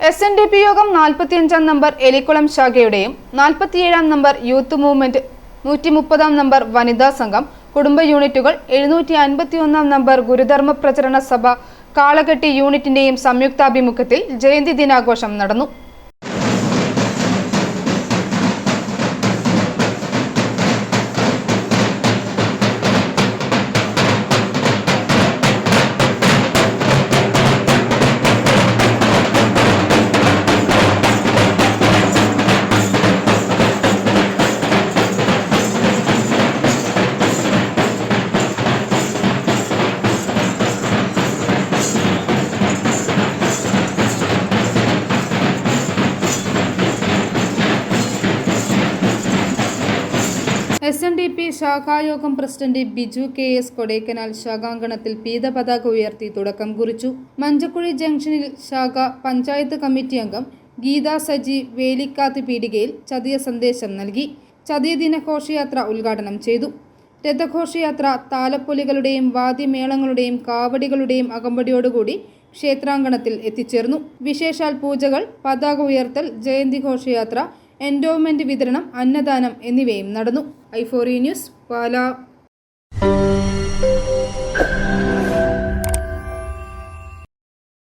S N D P യോഗം നാൽപ്പത്തിയഞ്ചാം number Elikkulam ശാഖയുടെയും നാൽപ്പത്തിയേഴാം നമ്പർ യൂത്ത് മൂവ്മെന്റ് നൂറ്റി മുപ്പതാം നമ്പർ വനിതാ സംഘം കുടുംബ യൂണിറ്റുകൾ എഴുന്നൂറ്റി അൻപത്തിയൊന്നാം നമ്പർ ഗുരുധർമ്മ പ്രചരണ സഭ കാളകെട്ടി യൂണിറ്റിന്റെയും സംയുക്താഭിമുഖ്യത്തിൽ ജയന്തി ദിനാഘോഷം നടന്നു. S N D P ശാഖായോഗം president Biju K S Kodaikanal ശാഖാങ്കണത്തിൽ പീതപതാക ഉയർത്തി തുടക്കം കുറിച്ചു. മഞ്ചക്കുഴി ജംഗ്ഷനിൽ ശാഖ പഞ്ചായത്ത് കമ്മിറ്റി അംഗം ഗീതാ സജി വേലിക്കാത്ത് പീടികയിൽ ചതിയ സന്ദേശം നൽകി. ചതിയ ദിന ഘോഷയാത്ര ഉദ്ഘാടനം ചെയ്തു. രഥഘോഷയാത്ര താലപ്പൊലികളുടെയും വാദ്യമേളങ്ങളുടെയും കാവടികളുടെയും അകമ്പടിയോടുകൂടി ക്ഷേത്രാങ്കണത്തിൽ എത്തിച്ചേർന്നു. വിശേഷാൽ പൂജകൾ പതാക ഉയർത്തൽ ജയന്തി ഘോഷയാത്ര എൻഡോവ്മെന്റ് വിതരണം അന്നദാനം എന്നിവയും നടന്നു. ഐഫോറി ന്യൂസ് പാലാ.